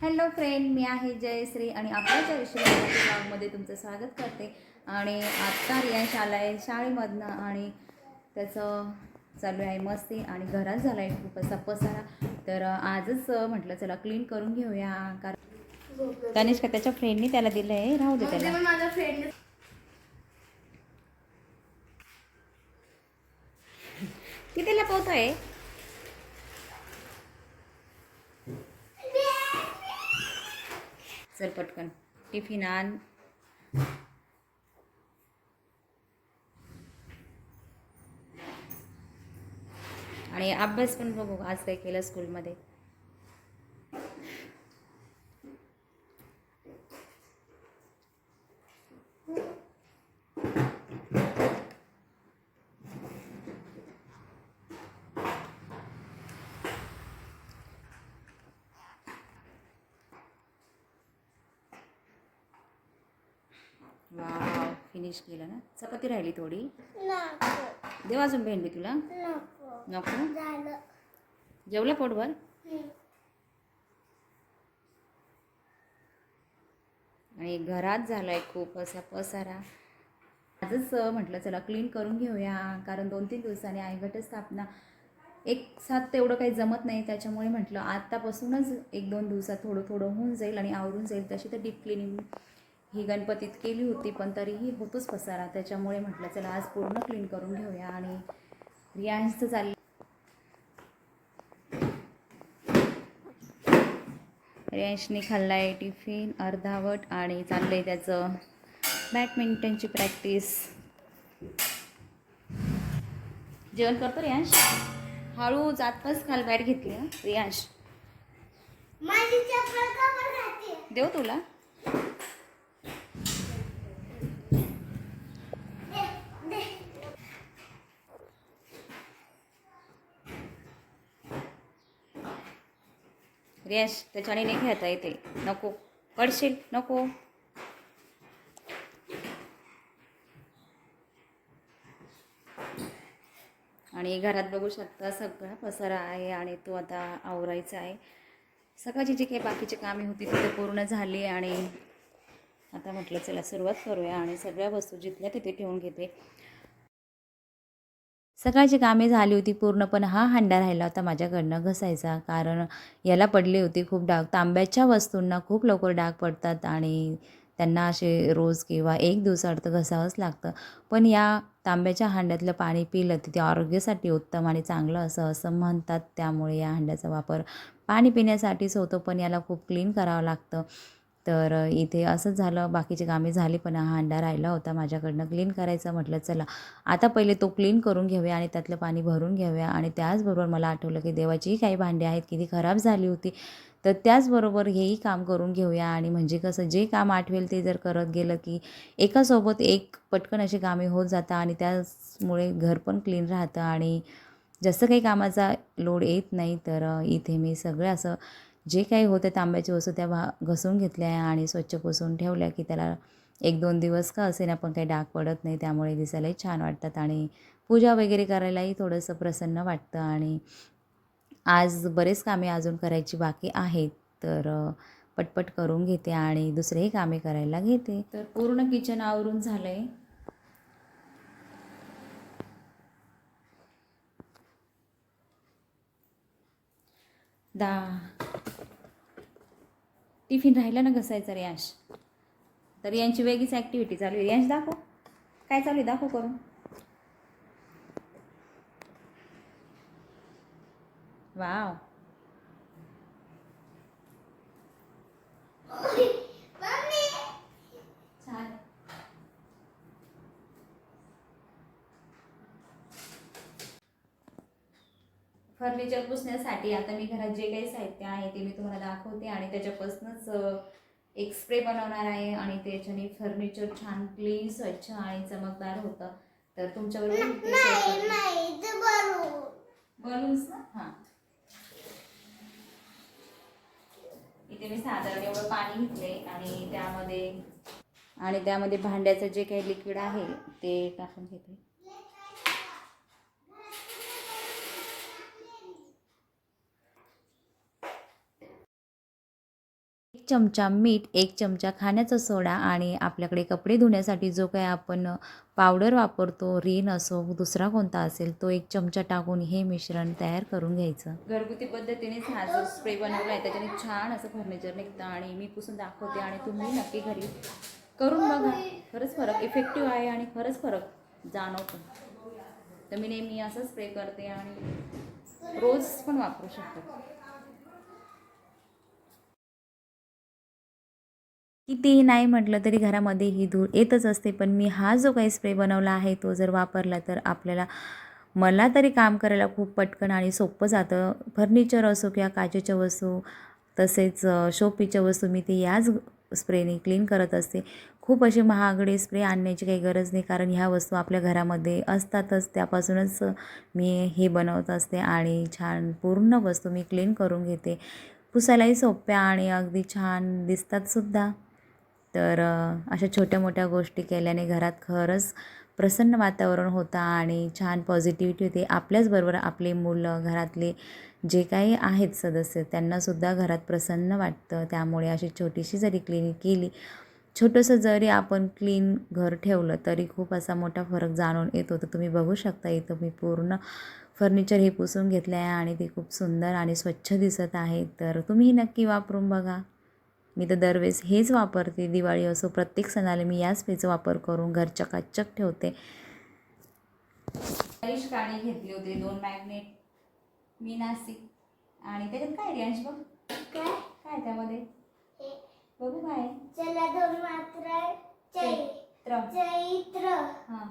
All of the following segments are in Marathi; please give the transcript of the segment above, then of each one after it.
हॅलो फ्रेंड मी आहे जयश्री आणि आपल्या जयश्री ब्लॉगमध्ये तुमचं स्वागत करते. आणि आत्ता रियांश आला आहे शाळेमधनं आणि त्याचं चालू आहे मस्ती आणि घरात झाला आहे खूप असा पसारा. तर आजच म्हटलं चला क्लीन करून घेऊया. कारण तनिष्का त्याच्या फ्रेंडनी त्याला दिलं आहे राहू दे त्याला. माझा फ्रेंड चल पटकन. टिफिन आण. आणि अभ्यास पण बघू आज काय केलं स्कूलमध्ये वाव फिनिश केलं ना? चपाती राहिली थोडी? देव अजून भेंडी तुला? नको. जेवलं पोटभर? आणि घरात झाला आहे खूप असा पसारा. आजच म्हटलं चला क्लीन करून घेऊया कारण दोन तीन दिवसांनी आई घटस्थापना एक साथ तेवढं काही जमत नाही त्याच्यामुळे म्हटलं आत्तापासूनच एक दोन दिवसात थोडं थोडं होऊन जाईल आणि आवरून जाईल. तशी तर डीप क्लिनिंग ही गणपतीत केली होती पण तरीही होतोच पसारा. त्याच्यामुळे म्हटलं चला आज पूर्ण क्लीन करून घेऊया. आणि रियांशचं चाललं. रियांशने खाल्ला आहे टिफिन अर्धावट आणि चाललं आहे त्याचं बॅडमिंटनची प्रॅक्टिस जेवण करतो रियांश? हळूच आत्ताच खाल बॅट घेतली रियांश. देऊ तुला? रियांश त्याच्याने नाही खेळता येते. नको. पडशील? नको. आणि घरात बघू शकता सगळा पसारा आहे आणि तो आता आवरायचा आहे. सकाळची जी काही बाकीची कामे होती ती तर पूर्ण झाली आणि आता म्हटलं चला सुरुवात करूया आणि सगळ्या वस्तू जिथल्या तिथे ठेवून घेते. सकाळची कामे झाली होती पूर्ण पण हा हांडा राहिला होता माझ्याकडनं घसायचा. कारण याला पडली होती खूप डाग. तांब्याच्या वस्तूंना खूप लवकर डाग पडतात आणि त्यांना असे रोज किंवा एक दिवसाआड तर घसावंच लागतं. पण या तांब्याच्या हांड्यातलं पाणी पिलं तर ते आरोग्यासाठी उत्तम आणि चांगलं असं असं म्हणतात. त्यामुळे या हांड्याचा वापर पाणी पिण्यासाठीच होतो पण याला खूप क्लीन करावं लागतं. तर इथे असंच झालं. बाकीचे कामे झाली पण हा हांडा राहिला होता माझ्याकडनं. क्लीन करायचा म्हटलं चला आता पहिले तो क्लीन करून घेऊया आणि त्यातलं पाणी भरून घेऊया. आणि त्याचबरोबर मला आठवलं की देवाचीही काही भांडी आहेत की ती खराब झाली होती. तर त्याचबरोबर हेही काम करून घेऊया. आणि म्हणजे कसं जे काम आठवेल ते जर करत गेलं की एकासोबत एक पटकन अशी कामे होत जातात आणि त्याचमुळे घर पण क्लीन राहतं आणि जास्त काही कामाचा लोड येत नाही. तर इथे मी सगळं असं जे काही होतं तांब्याची वस्तू त्या भा घसून घेतल्या आणि स्वच्छ पुसून ठेवल्या की त्याला एक दोन दिवस का असे ना पण काही डाग पडत नाही त्यामुळे दिसायलाही छान वाटतात. आणि पूजा वगैरे करायलाही थोडंसं प्रसन्न वाटतं. आणि आज बरेच कामे अजून करायची बाकी आहेत तर पटपट करून घेते आणि दुसरेही कामे करायला घेते. तर पूर्ण किचन आवरून झालं आहे दा टिफिन राहिला ना घसायचा रियांश तर यांची वेगळीच ॲक्टिव्हिटी चालू आहे. रियांश दाखव. काय चालू आहे? दाखव करून. वाव मम्मी छान फर्निचर पुसण्यासाठी आता मी घरात जे काही साहित्य आहे ते मी तुम्हाला दाखवते आणि त्याच्यापासूनच एक स्प्रे बनवणार आहे आणि त्याच्याने फर्निचर छान क्लीन स्वच्छ आणि चमकदार होतं. तर तुमच्याबरोबर बलून्स ना? हां. इथे मी साधारण एवढं पाणी घेतले आणि त्यामध्ये आणि त्यामध्ये भांड्याचं जे काही लिक्विड आहे ते टाकून घेते. एक चमचा मीठ एक चमचा खाण्याचा सोडा आणि आपल्याकडे कपडे धुण्यासाठी जो काही आपण पावडर वापरतो रिन असो दुसरा कोणता असेल तो एक चमचा टाकून हे मिश्रण तयार करून घ्यायचं. घरगुती पद्धतीनेच हा जो स्प्रे बनवला आहे त्याच्याने छान असं फर्निचर निघतं आणि मी पुसून दाखवते आणि तुम्ही नक्की घरी करून बघा. खरंच फरक इफेक्टिव्ह आहे आणि खरंच फरक जाणवतो. तर मी नेहमी असं स्प्रे करते आणि रोज पण वापरू शकतो. कितीही नाही म्हटलं तरी घरामध्ये ही धूळ येतच असते. पण मी हा जो काही स्प्रे बनवला आहे तो जर वापरला तर आपल्याला मला तरी काम करायला खूप पटकन आणि सोपं जातं. फर्निचर असो किंवा काचेच्या वस्तू तसेच शोपीच्या वस्तू मी ते याच स्प्रेने क्लीन करत असते. खूप असे महागडे स्प्रे आणण्याची काही गरज नाही कारण ह्या वस्तू आपल्या घरामध्ये असतातच. त्यापासूनच मी हे बनवत असते आणि छान पूर्ण वस्तू मी क्लीन करून घेते. पुसायलाही सोप्या आणि अगदी छान दिसतातसुद्धा तर अशा छोट्या मोठ्या गोष्टी केल्याने घरात खरंच प्रसन्न वातावरण होतं आणि छान पॉझिटिव्हिटी होते. आपल्याचबरोबर आपले मुलं घरातले जे काही आहेत सदस्य त्यांनासुद्धा घरात प्रसन्न वाटतं. त्यामुळे अशी छोटीशी जरी क्लिनिक केली छोटंसं जरी आपण क्लीन घर ठेवलं तरी खूप असा मोठा फरक जाणून येतो तर तुम्ही बघू शकता इथं मी पूर्ण फर्निचर हे पुसून घेतलं आहे आणि ते खूप सुंदर आणि स्वच्छ दिसत आहे. तर तुम्हीही नक्की वापरून बघा. मी तर दरवेळेस हेच वापरते. दिवाळी असो प्रत्येक सणाला मी याच पेचा वापर करून घर चकाचक ठेवते. काळी घेतली होती दोन मॅग्नेट मी नाशिक आणि त्याच्यात काय रियांश बघ? काय? काय त्यामध्ये? हे बघू काय चला दोन मात्र चैत्र. चैत्र. हां.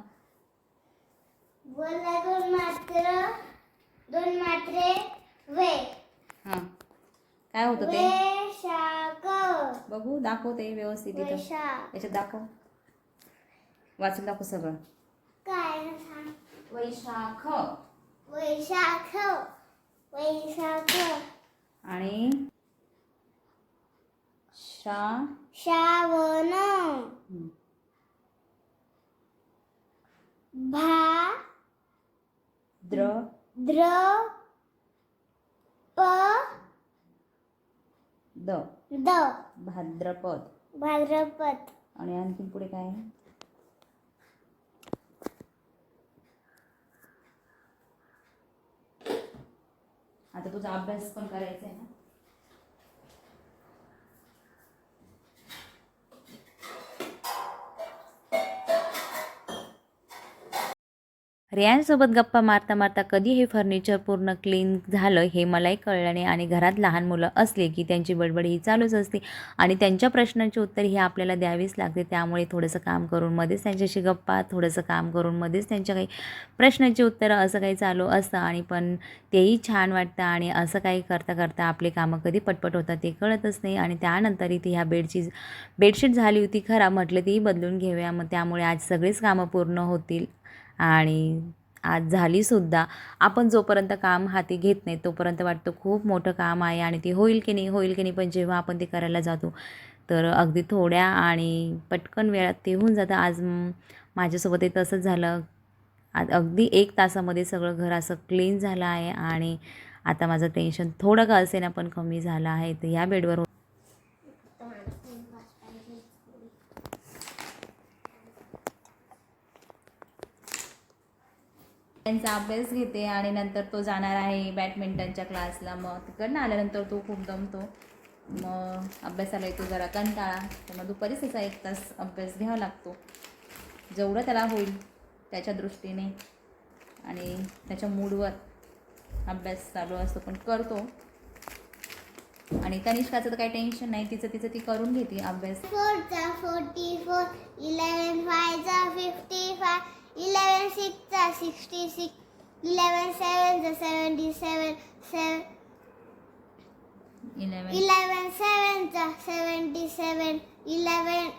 बोला दोन मात्र. दोन मात्रे. वे. हां. काय होतं ते? वैशाख। बघू दाखवते व्यवस्थित इथं. वैशाख. याच्यात दाखव. वाचून दाखव सगळं. काय सांग? वैशाख. वैशाख. वैशाख. आणि श्रा श्रावण. हं. भा द्र द्र प द. द. भाद्रपद. भाद्रपद. आणि आणखीन पुढे काय आहे? आता तुझा अभ्यास पण करायचा आहे ना? रियांसोबत गप्पा मारता मारता कधी हे फर्निचर पूर्ण क्लीन झालं हे मलाही कळलं नाही आणि घरात लहान मुलं असले की त्यांची बडबड ही चालूच असते. आणि त्यांच्या प्रश्नांची उत्तर ही आपल्याला द्यावीच लागते. त्यामुळे थोडंसं काम करून मध्येच त्यांच्याशी गप्पा थोडंसं काम करून मध्येच त्यांच्या काही प्रश्नांची उत्तरं असं काही चालू असतं. आणि पण तेही छान वाटतं आणि असं काही करता करता आपले कामं कधी पटपट होतात ते कळतच नाही. आणि त्यानंतर इथे ह्या बेडची बेडशीट झाली होती खरा म्हटलं तीही बदलून घेऊया. मग त्यामुळे आज सगळेच कामं पूर्ण होतील. आणि आज झालीसुद्धा आपण जोपर्यंत काम हाती घेत नाही तोपर्यंत वाटतं खूप मोठं काम आहे आणि ते होईल की नाही होईल की नाही पण जेव्हा आपण ते करायला जातो तर अगदी थोड्या आणि पटकन वेळात ते होऊन जातं. आज माझ्यासोबत हे तसंच झालं. आज अगदी एक तासामध्ये सगळं घर असं क्लीन झालं आहे आणि आता माझं टेन्शन थोडं का असेना पण कमी झालं आहे. तर ह्या बेडवर त्यांचा अभ्यास घेते आणि नंतर तो जाणार आहे बॅडमिंटनच्या क्लासला. मग तिकडनं आल्यानंतर तो खूप दमतो. मग अभ्यासाला येतो जरा कंटाळा. तर मग दुपारीच त्याचा एक तास अभ्यास घ्यावा लागतो. जेवढं त्याला होईल त्याच्या दृष्टीने आणि त्याच्या मूडवर अभ्यास चालू असतो. पण करतो. आणि तनिष्काचं तर काही टेन्शन नाही. तिचं तिचं ती करून घेते अभ्यास. फोरचा फोर्टी फोर इलेवन फायचा फिफ्टी फाय इलेवन सिक्सचा सिक्स्टी सिक्स इलेवन सेवनचा सेवन्टी सेवन सेवन इलेवन सेवनचा सेवन्टी सेवन इलेवन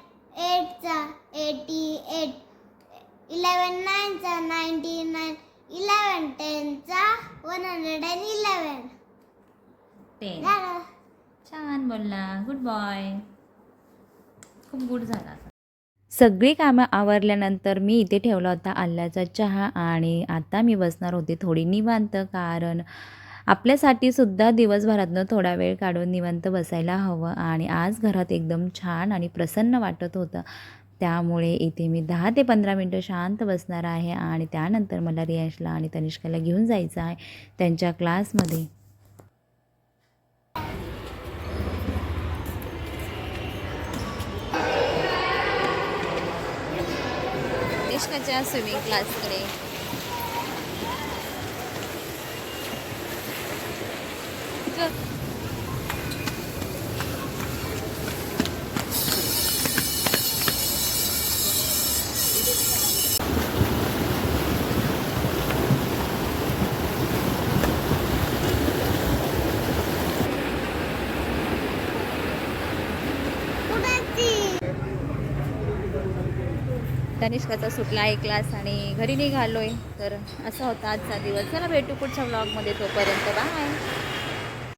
एटचा एटी एट इलेवन नाईनचा ninety nine eleven टेनचा one hundred and eleven ten झालं छान बोलला. गुड बॉय खूप गुड झाला. सगळी कामं आवरल्यानंतर मी इथे ठेवला होता आल्याचा चहा आणि आता मी बसणार होते थोडी निवांत कारण आपल्यासाठी सुद्धा दिवसभरातनं थोडा वेळ काढून निवांत बसायला हवं आणि आज घरात एकदम छान आणि प्रसन्न वाटत होतं. त्यामुळे इथे मी दहा ते पंधरा मिनटं शांत बसणार आहे आणि त्यानंतर मला रियांशला आणि तनिष्काला घेऊन जायचं आहे त्यांच्या क्लासमध्ये. तनिष्काच्या स्विमिंग क्लासकडे तनिष्काचा सुटला आहे क्लास आणि घरी निघालो आहे तर असा होता आजचा दिवस. चला भेटू पुढच्या ब्लॉगमध्ये तोपर्यंत. बाय